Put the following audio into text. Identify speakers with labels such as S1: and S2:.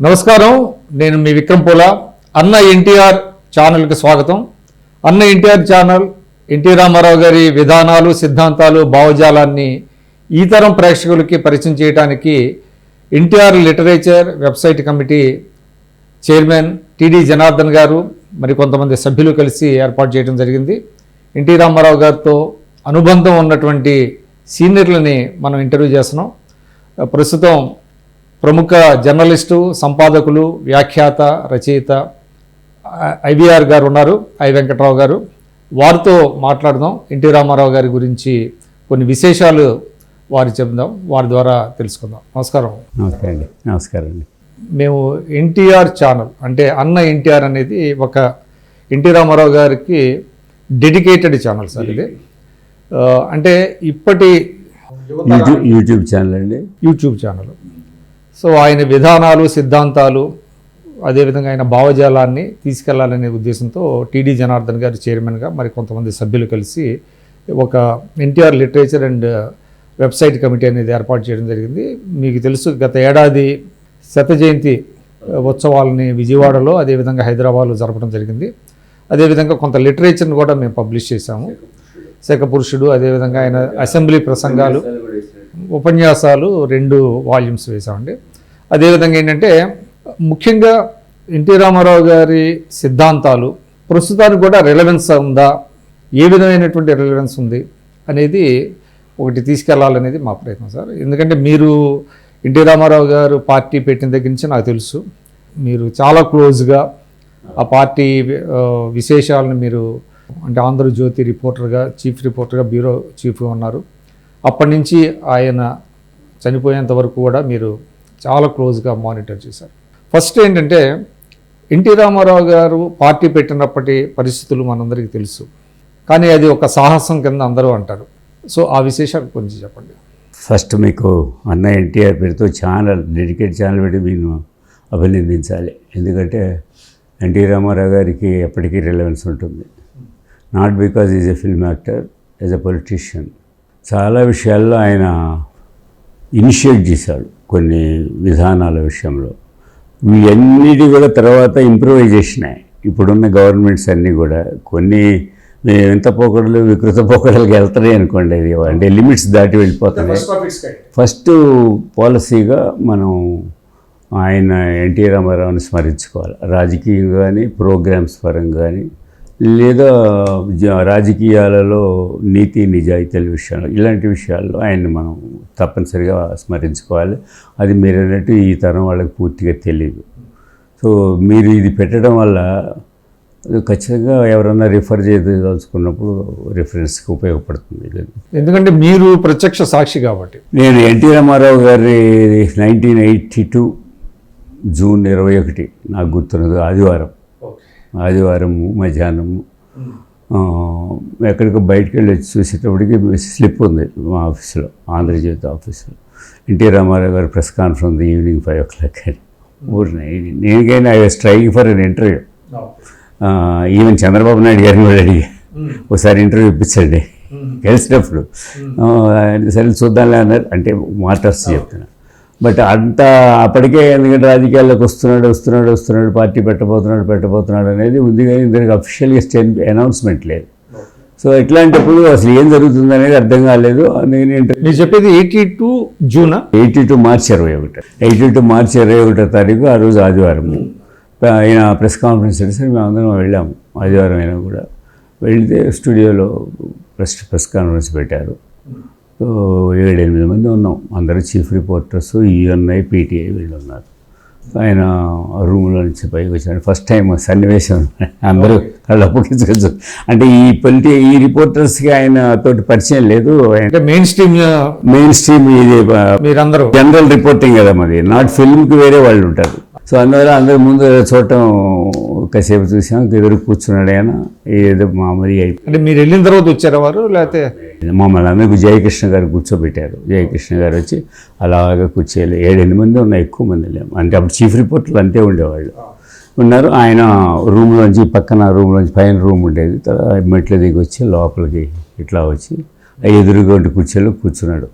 S1: నమస్కారం. నేను మీ విక్రమ్ పోలా. అన్న ఎన్టీఆర్ ఛానల్కి స్వాగతం. అన్న ఎన్టీఆర్ ఛానల్ ఎన్టీ రామారావు గారి విధానాలు సిద్ధాంతాలు భావజాలాన్ని ఈ తరం ప్రేక్షకులకి పరిచయం చేయడానికి NTR literature website committee chairman TD Janardhan గారు మరి కొంతమంది సభ్యులు కలిసి ఏర్పాటు చేయడం జరిగింది. ఎన్టీ రామారావు గారితో అనుబంధం ఉన్నటువంటి సీనియర్లని మనం ఇంటర్వ్యూ చేస్తున్నాం. ప్రస్తుతం ప్రముఖ జర్నలిస్టు సంపాదకులు వ్యాఖ్యాత రచయిత ఐబిఆర్ గారు ఉన్నారు ఐ వెంకట్రావు గారు. వారితో మాట్లాడదాం. ఎన్టీ రామారావు గారి గురించి కొన్ని విశేషాలు వారి చెప్దాం. వారి ద్వారా తెలుసుకుందాం. నమస్కారం.
S2: నమస్తే అండి. నమస్కారం అండి.
S1: మేము ఎన్టీఆర్ ఛానల్ అంటే అన్న ఎన్టీఆర్ అనేది ఒక ఎన్టీ రామారావు గారికి డెడికేటెడ్ ఛానల్ సార్ ఇది. అంటే ఇప్పటి
S2: యూట్యూబ్ ఛానల్ అండి.
S1: YouTube channel. సో ఆయన విధానాలు సిద్ధాంతాలు అదేవిధంగా ఆయన భావజాలాన్ని తీసుకెళ్ళాలనే ఉద్దేశంతో టీడీ జనార్దన్ గారు చైర్మన్గా మరి కొంతమంది సభ్యులు కలిసి ఒక NTR literature and website committee అనేది ఏర్పాటు చేయడం జరిగింది. మీకు తెలుసు గత ఏడాది శత జయంతి ఉత్సవాలని విజయవాడలో అదేవిధంగా హైదరాబాద్లో జరపడం జరిగింది. అదేవిధంగా కొంత లిటరేచర్ని కూడా మేము పబ్లిష్ చేశాము. శక పురుషుడు అదేవిధంగా ఆయన అసెంబ్లీ ప్రసంగాలు ఉపన్యాసాలు రెండు వాల్యూమ్స్ వేసామండి అదేవిధంగా ఏంటంటే ముఖ్యంగా ఎన్టీ రామారావు గారి సిద్ధాంతాలు ప్రస్తుతానికి కూడా రిలవెన్స్ ఉందా ఏ విధమైనటువంటి రిలవెన్స్ ఉంది అనేది ఒకటి తీసుకెళ్ళాలనేది మా ప్రయత్నం సార్. ఎందుకంటే మీరు ఎన్టీ రామారావు గారు పార్టీ పెట్టిన దగ్గర నుంచి నాకు తెలుసు మీరు చాలా క్లోజ్గా ఆ పార్టీ విశేషాలను మీరు అంటే ఆంధ్రజ్యోతి రిపోర్టర్గా చీఫ్ రిపోర్టర్గా బ్యూరో చీఫ్గా ఉన్నారు. అప్పటి నుంచి ఆయన చనిపోయేంత వరకు కూడా మీరు చాలా క్లోజ్గా మానిటర్ చేశారు. ఫస్ట్ ఏంటంటే ఎన్టీ రామారావు గారు పార్టీ పెట్టినప్పటి పరిస్థితులు మనందరికీ తెలుసు. కానీ అది ఒక సాహసం కింద అందరూ అంటారు. సో ఆ విశేషాలు కొంచెం చెప్పండి.
S2: ఫస్ట్ మీకు అన్న ఎన్టీఆర్ పేరుతో ఛానల్ డెడికేట్ ఛానల్ పెట్టి మీరు అభినందించాలి. ఎందుకంటే ఎన్టీ రామారావు గారికి ఎప్పటికీ రిలవెన్స్ ఉంటుంది. Not because is a film actor as a politician చాలా విషయాల్లో ఆయన ఇనిషియేట్ చేశాడు. కొన్ని విధానాల విషయంలో. ఇవన్నిటి కూడా తర్వాత ఇంప్రూవైజేషన్. ఇప్పుడున్న గవర్నమెంట్స్ అన్నీ కూడా కొన్ని ఎంత పోకడలు వికృత పోకడలకు వెళ్తున్నాయి అనుకోండి అది. అంటే లిమిట్స్ దాటి వెళ్ళిపోతున్నాయి. ఫస్ట్ పాలసీగా మనం ఆయన ఎన్టీ రామారావుని స్మరించుకోవాలి. రాజకీయంగా కానీ ప్రోగ్రామ్స్ పరంగా కానీ లేదా రాజకీయాలలో నీతి నిజాయితీల విషయాలు ఇలాంటి విషయాల్లో ఆయన్ని మనం తప్పనిసరిగా స్మరించుకోవాలి. అది మీరు అన్నట్టు ఈ తరం వాళ్ళకి పూర్తిగా తెలియదు సో మీరు ఇది పెట్టడం వల్ల ఖచ్చితంగా ఎవరన్నా రిఫర్ చేయదలుచుకున్నప్పుడు రిఫరెన్స్కి ఉపయోగపడుతుంది.
S1: ఎందుకంటే మీరు ప్రత్యక్ష సాక్షి కాబట్టి.
S2: నేను ఎన్టీ రామారావు గారి నైన్టీన్ ఎయిటీ టూ జూన్ ఇరవై ఒకటి నాకు గుర్తున్నది ఆదివారం. ఆదివారం మధ్యాహ్నము ఎక్కడికో బయటకు వెళ్ళి వచ్చి చూసేటప్పటికి స్లిప్ ఉంది మా ఆఫీస్లో ఆంధ్రజ్యోతి ఆఫీస్లో. ఎన్టీ రామారావు గారి ప్రెస్ కాన్ఫరెన్స్ ఉంది ఈవినింగ్ ఫైవ్ ఓ క్లాక్ అని. ఊరిని నేనికైనా I was trying for an interview. Even Chandrababu Naidu గారిని కూడా అడిగా. ఒకసారి ఇంటర్వ్యూ ఇప్పించండి. కలిసినప్పుడు ఆయన సరే చూద్దాంలే అన్నారు. అంటే మాటర్స్ చెప్తున్నా. బట్ అంత అప్పటికే ఎందుకంటే రాజకీయాల్లోకి వస్తున్నాడు వస్తున్నాడు వస్తున్నాడు పార్టీ పెట్టబోతున్నాడు పెట్టబోతున్నాడు అనేది ఉంది కానీ దానికి అఫీషియల్గా స్టెన్ అనౌన్స్మెంట్ లేదు. సో ఇట్లాంటప్పుడు అసలు ఏం జరుగుతుంది అనేది అర్థం కాలేదు. నేను
S1: చెప్పేది ఎయిటీ టూ జూనా?
S2: ఎయిటీ టూ మార్చి ఇరవై ఒకటి. ఎయిటీ టూ మార్చి ఇరవై ఒకటో తారీఖు ఆ రోజు ఆదివారం. ఆయన ప్రెస్ కాన్ఫరెన్స్ చేసి మేమందరం వెళ్ళాము. ఆదివారం అయినా కూడా. వెళ్తే స్టూడియోలో ప్రెస్ ప్రెస్ కాన్ఫరెన్స్ పెట్టారు. సో ఏడు ఎనిమిది మంది ఉన్నాం. అందరూ చీఫ్ రిపోర్టర్స్ ఈఎన్ఐ పీటీఐ వీళ్ళు ఉన్నారు ఆయన రూమ్లో నుంచి పైకి వచ్చాడు. ఫస్ట్ టైం సన్నివేశం. అందరూ కళ్ళు అప్పగించుకోవచ్చు అంటే ఈ పొలిటి ఈ రిపోర్టర్స్కి ఆయన తోటి పరిచయం లేదు.
S1: అంటే మెయిన్ స్ట్రీమ్
S2: మెయిన్ స్ట్రీమ్ ఇది
S1: మీరందరూ.
S2: జనరల్ రిపోర్టింగ్ కదా మరి. నాట్ ఫిల్మ్కి వేరే వాళ్ళు ఉంటారు. సో అందువల్ల అందరి ముందు చూడటం కాసేపు చూసాం. ఎదురు కూర్చున్నాడు ఆయన. ఏదో మామూలు అయిపోయింది
S1: అంటే మీరు వెళ్ళిన తర్వాత వచ్చారా వారు? లేకపోతే
S2: మమ్మల్ని అందరికీ జయకృష్ణ గారు కూర్చోబెట్టారు. జయకృష్ణ గారు వచ్చి అలాగా కూర్చోలేదు ఏడెనిమిది మంది ఉన్నాయి ఎక్కువ మంది లేము. అంటే అప్పుడు చీఫ్ రిపోర్టర్లు అంతే ఉండేవాళ్ళు. ఉన్నారు. ఆయన రూమ్లోంచి పక్కన రూమ్లోంచి పైన రూమ్ ఉండేది. తర్వాత మెట్ల దిగి వచ్చి లోపలికి ఇట్లా వచ్చి ఎదురుగా ఉండి కుర్చీలో కూర్చున్నాడు.